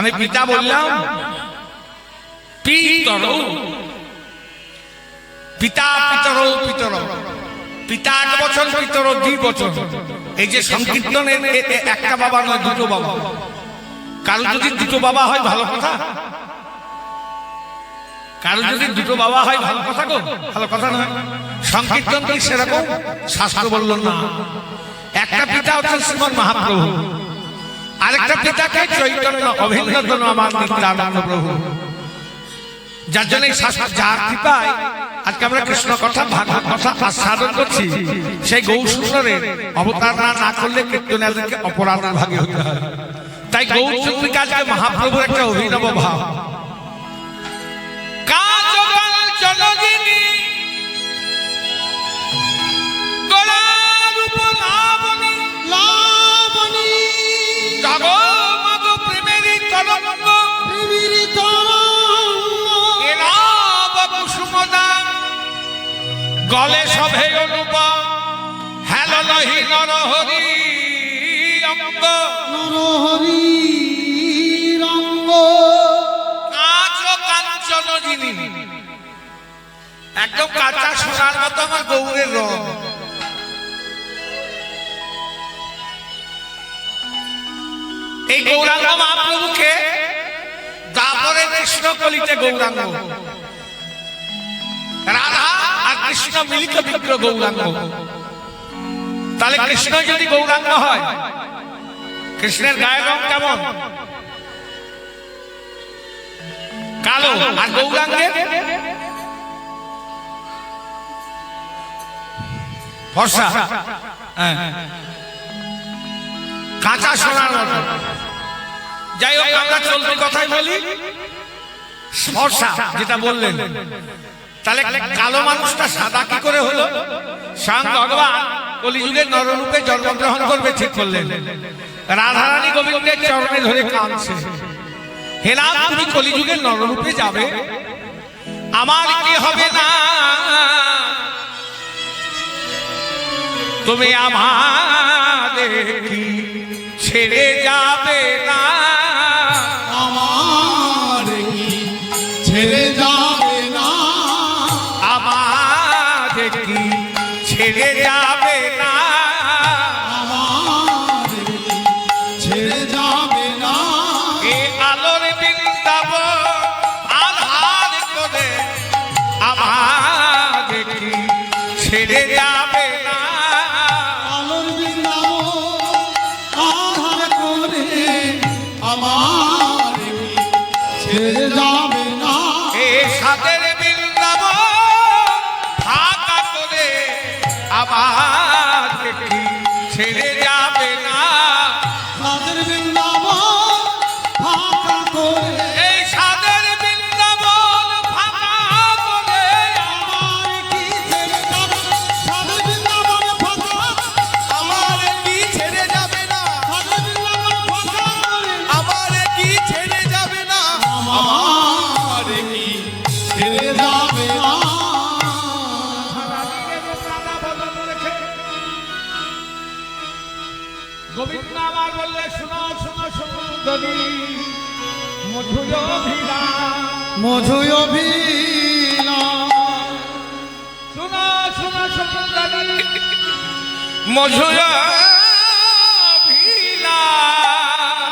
আমি পিতা বললাম পিতর। পিতা পিতর পিতর। পিতা এক বছর পিতর দুই বছর। এই যে সংকীর্তনের একটা বাবা নয় দুটো বাবা। কারও যদি দুটো বাবা হয় ভালো কথা। কারও যদি দুটো বাবা হয় ভালো কথা গো ভালো কথা নয়। সংকীর্তন কি সেরকম? শাস্ত্র বলল না। একটা পিতা হচ্ছেন শ্রীমন মহাপ্রভু। আরেকটা পিতাকে চৈতন্য অভিন্নতন আমার নিত্যানন্দ প্রভু। যার জন্য যার কৃপায় আজকে আমরা কৃষ্ণ কথা ভাগবত কথা আস্বাদন করছি সেই গৌ সুন্দরের অবতার না না করলে অপরাধের ভাগে হতে হয়। তাই গৌচন্দ্রিকা আজকে মহাপ্রভুর একটা অভিনব ভাব। জনদিনী নরহরি অঙ্গ নরহরি রঙ্গ। কাঁচ কাঞ্চন যিনি। একদম কাঁচা সোনার মতো আমার গৌরের রং। এই গৌরাঙ্গ মহাপ্রভুকে তারপরে কৃষ্ণ কলিতে গৌরাঙ্গ। রাধা আর কৃষ্ণ মিলিত বিগ্রহ গৌরাঙ্গ। তাহলে কৃষ্ণ যদি গৌরাঙ্গ হয়, কৃষ্ণের গায়ের রং কেমন? কালো। আর গৌরাঙ্গের? ফর্সা। হ্যাঁ। কাঁচা সোনার মতো যাই হোক, আমরা চলতি কথাই বলি। ফর্সা, যেটা বললেন। তাহলে কালো মানুষটা সাদা কি করে হলো? স্বয়ং ভগবান কলিযুগের নররূপে জন্মগ্রহণ করবে, ঠিক করলেন। রাধারানী গোবিন্দের চরণে ধরে কাঁদছে। হে রাম তুমি কলিযুগের নররূপে যাবে? আমার কি হবে না? তুমি আমাদের কি আমাদের কি ছেড়ে যাবে ভিলা শোনো শোনো মধুর ভিড়া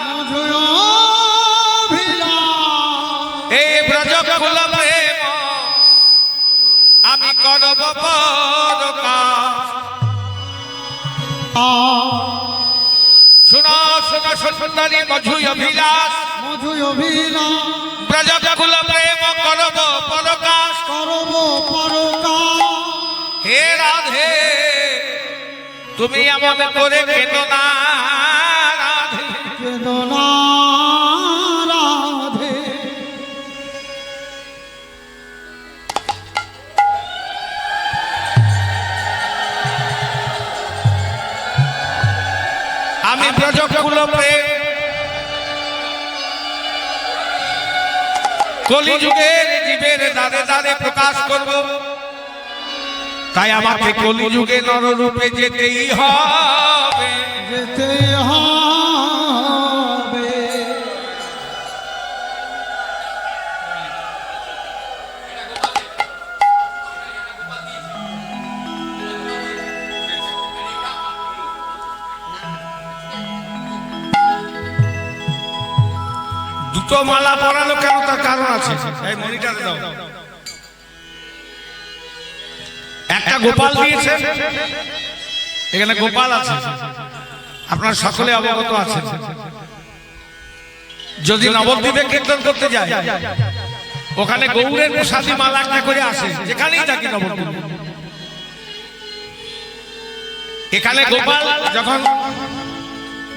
মধুয় আমি করব শোনো শোনো সুন্দরী মধুর অভিলাষ। মধুয় ভিলা তুমি এমন করে কেন না আমি ব্রজকুল কলিযুগের জীবের দাঁড়ে দাঁড়ে প্রকাশ করব। তাই আমাকে কলিযুগে নররূপে যেতেই হবে। যেতেই মালা পরানো কেন তার কারণ আছে? এই মনিটারে দাও। একটা গোপাল দিয়েছে এখানে গোপাল আছে আপনার সকলে অবগত আছে যদি নবদ্বীপে কীর্তন করতে যায়, ওখানে গৌরের প্রসাদী মালা একটা করে আসে, যেখানেই থাকি নবদ্বীপ। এখানে গোপাল যখন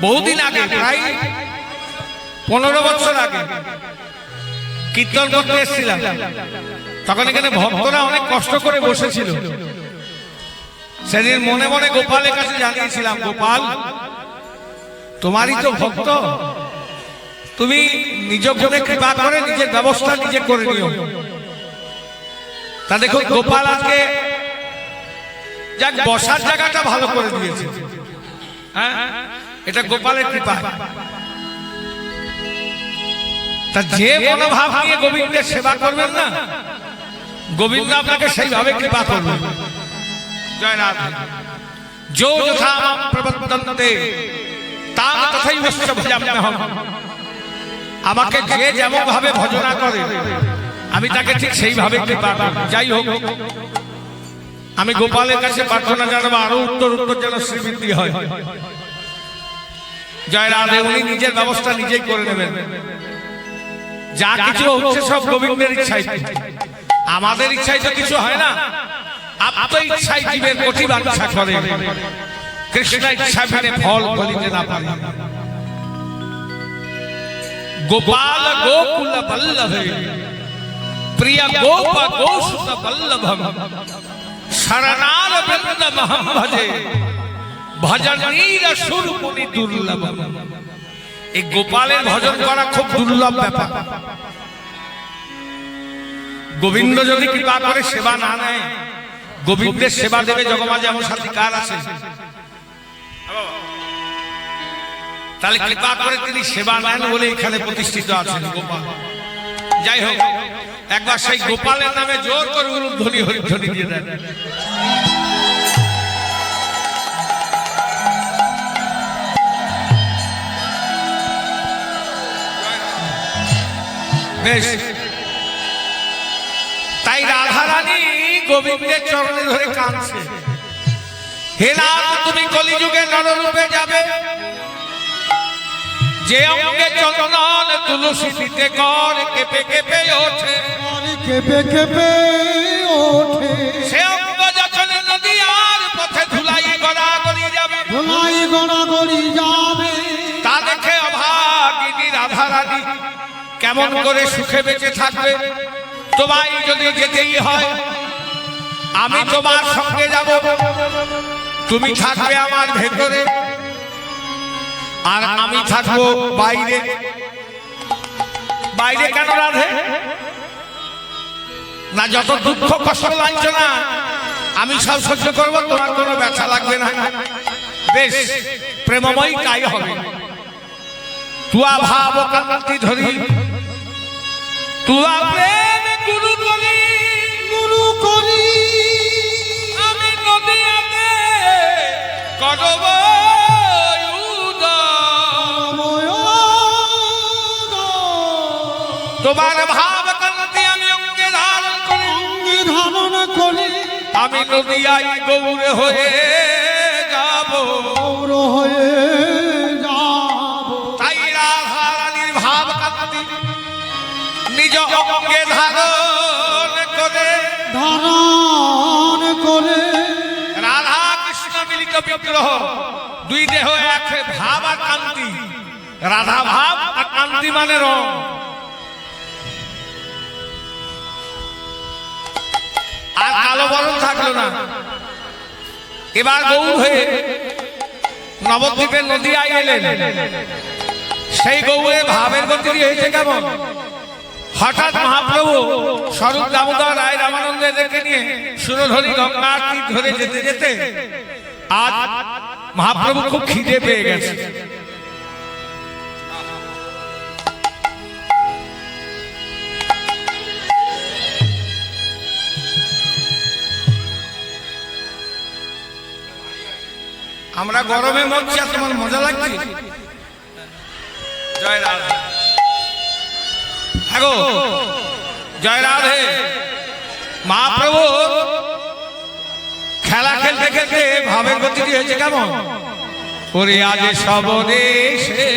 বহুদিন আগে, প্রায় পনেরো বছর আগে কীর্তন করতে এসেছিলাম তখন এখানে ভক্তরা অনেক কষ্ট করে বসেছিল। সেদিন মনে মনে গোপালের কাছে জানিয়েছিলাম গোপাল, তোমারই তো ভক্ত। তুমি নিজ গুণে কৃপা করে নিজের ব্যবস্থা নিজে করে নিও। তা দেখো গোপাল আজকে যাক, বসার জায়গাটা ভালো করে দিয়েছে। হ্যাঁ? এটা গোপালের কৃপা। তা যে মনোভাব নিয়ে গোবিন্দের সেবা করবেন না, গোবিন্দ আপনাকে সেইভাবে কৃপা করবেন। প্রবর্তন্তে তাম ভজাম্যহম আমাকে যে যেমন ভাবে ভজনা করে আমি তাকে ঠিক সেইভাবে কৃপা যাই হোক আমি গোপালের কাছে প্রার্থনা জানাব আরও উত্তর উত্তর যেন শ্রীবৃদ্ধি হয়। জয় রাধে উনি নিজের ব্যবস্থা নিজেই করে নেবেন। যা কিছু হচ্ছে সব গোবিন্দের ইচ্ছাই। আমাদের ইচ্ছাই তো কিছু হয় না। আপ্ত ইচ্ছাই জীবের কোটি বাঞ্ছা করে কৃষ্ণ ইচ্ছা বিনে ফল বলিতে না পারে। গোপাল গোকুল বল্লভে, প্রিয় গোপ গোসুত বল্লভম শরণার বৃন্দ মহম ভজে ভজনীর সুর মুনি দুর্লভ এই গোপালের ভজন করা খুব দুর্লভ ব্যাপার। গোবিন্দ যদি কৃপা করে সেবা না নেয় গোবিন্দের সেবা দেবে জগমাজে এমন সাথী কার আছে? তাহলে কৃপা করে তিনি সেবা নেন বলে এখানে প্রতিষ্ঠিত আছেন গোপাল। যাই হোক একবার সেই গোপালের নামে জোর করে উলুধ্বনি হরিধ্বনি দিয়ে দেন। বেশ। গোবিন্দের চরণে ধরে কাঁদছে। হে নাথ তুমি কলিযুগে নররূপে যাবে। যে অঙ্গে চন্দন তুলসী দিতে কর কেঁপে কেঁপে ওঠে। কেঁপে কেঁপে ওঠে। সে অঙ্গ যখন নদী আর পথে ধুলাই গড়া গড়ি যাবে। ধোলাই গড়াগড়ি যাবে। তা দেখে অভাগিনী রাধারানী কেমন করে সুখে বেঁচে থাকবে? তোমায় যদি যেতেই হয় আমি তোমার সঙ্গে যাব। তুমি থাকবে আমার ভেতরে। আর আমি থাকব বাইরে। বাইরে। কেন রাধে? না যত দুঃখ কষ্ট লাগছে না আমি সব সহ্য করব তোমার কোনো ব্যথা লাগবে না। বেশ প্রেমময় কাই হবে। তুয়া ভাব কান্তি ধরি। তুয়া প্রেম গুরু করি গুরু করি। তোমার ভাব কান্তি আমি অঙ্গে ধারণ করি। অঙ্গে ধারণ করি আমি নদিয়াই গৌর হয়ে যাব গৌর হয়ে ধারণ করে। ধারণ করে। বিগ্রহ দুই দেহ এক, ভাব আর কান্তি রাধা ভাব আর কান্তি মানে রং। আর কালো বরণ থাকল না। এবার গৌর হয়ে নবদ্বীপের নদী আই এলেন। সেই গৌরের ভাবের গতি হয়েছে কেমন? হঠাৎ মহাপ্রভু স্বরূপ দামোদর রায় রামানন্দ এদেরকে নিয়ে সুরধরি গঙ্গার তীর ধরে যেতে যেতে আজ মহাপ্রভু খুব খিদে পেয়ে গেছে। আমরা গরমে মরছি আর তোমার মজা লাগছে? জয় রাধা। হ্যাগো জয় রাধে। মহাপ্রভু খেলা খেলতে খেলতে ভাবের গতি হয়েছে কেমন? ওরে আজ সব দেশে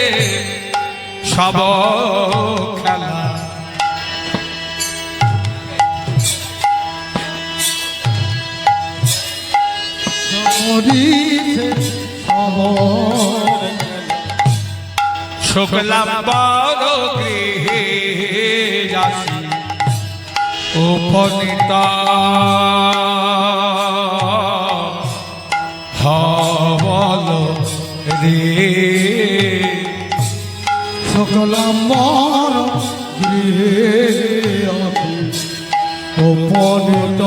সব খেলা। শুক্লাম বড় গৃহে যাসি, উপনীত রে সকল মর গৃহে অপনিত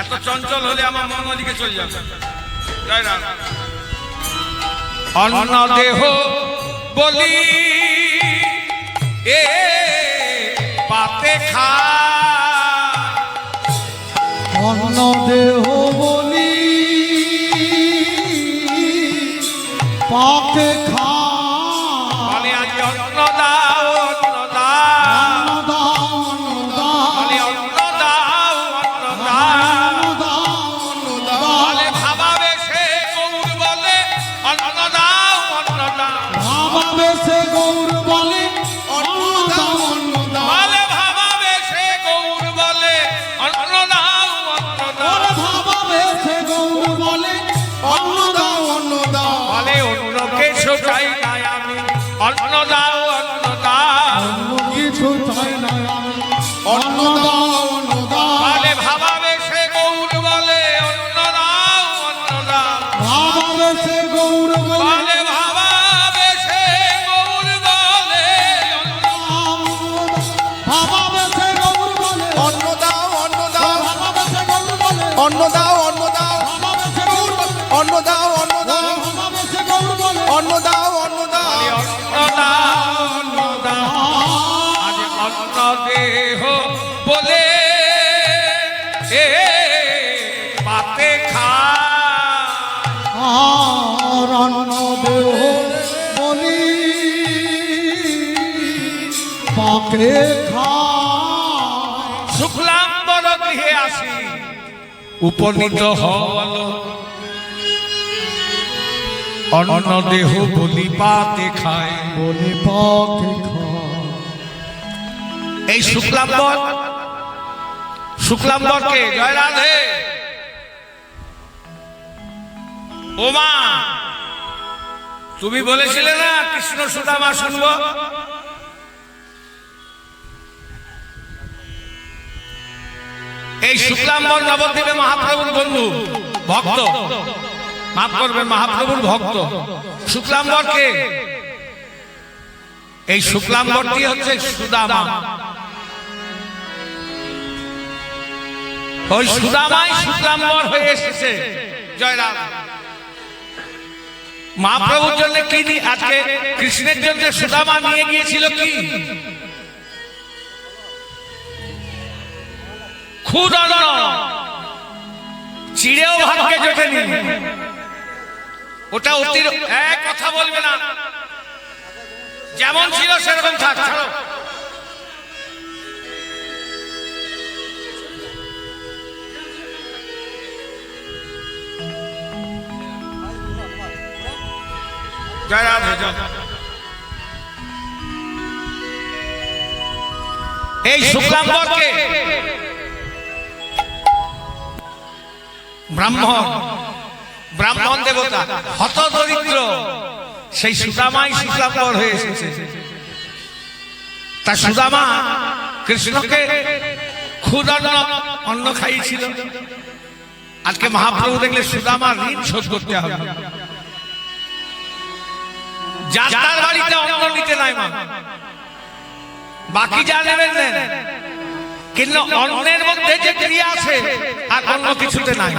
এত চঞ্চল হলে আমার মন ওদিকে চলে যাবে। অন্য দেহ বলি, এ পাতে খা। অন্ন দেহ দেহ বলে এ পাতে খা। পাকে খা। শুক্লাম বড় গৃহে আসি উপনীত হল অন্ন দেহ বলি পাতে খায়। বলে পাকে খা। এই শুক্লাম্বর, শুক্লাম্বরকে জয় রাধে। ওমা, তুমি বলেছিলে না কৃষ্ণ সুদামা শুনব? এই শুক্লাম্বর নবদ্বীপে মহাপ্রভুর বন্ধু, ভক্ত। মাফ করবেন, মহাপ্রভুর ভক্ত। শুক্লাম্বরকে এই শুক্লাম্বরটি হচ্ছে সুদামা। ওই সুদামাই শুক্লাম্বর হয়ে এসেছে। জয়রাম মহাপ্রভুর জন্য কি আজকে কৃষ্ণের জন্য সুদামা নিয়ে গিয়েছিল কি? চিড়েও ওটা অতির এক কথা বলবে না। যেমন ছিল সেরকম থাক। এই শুক্লাম্বরকে ব্রাহ্মণ ব্রাহ্মণ দেবতা হত দরিদ্র সেই সুদামাই শুক্লাম্বর হয়ে এসেছে। তা সুদামা কৃষ্ণকে খুদ অন্ন খাইয়েছিল। আজকে মহাপ্রভু দেখলে সুদামা ঋণ শোধ করতে হবে। যাতার বাড়িতে অন্ন নিতে নাই মা। বাকি যা নেবেন কিন্তু অন্নের মধ্যে যে ক্রিয়া আছে, আর অন্য কিছুতে নাই।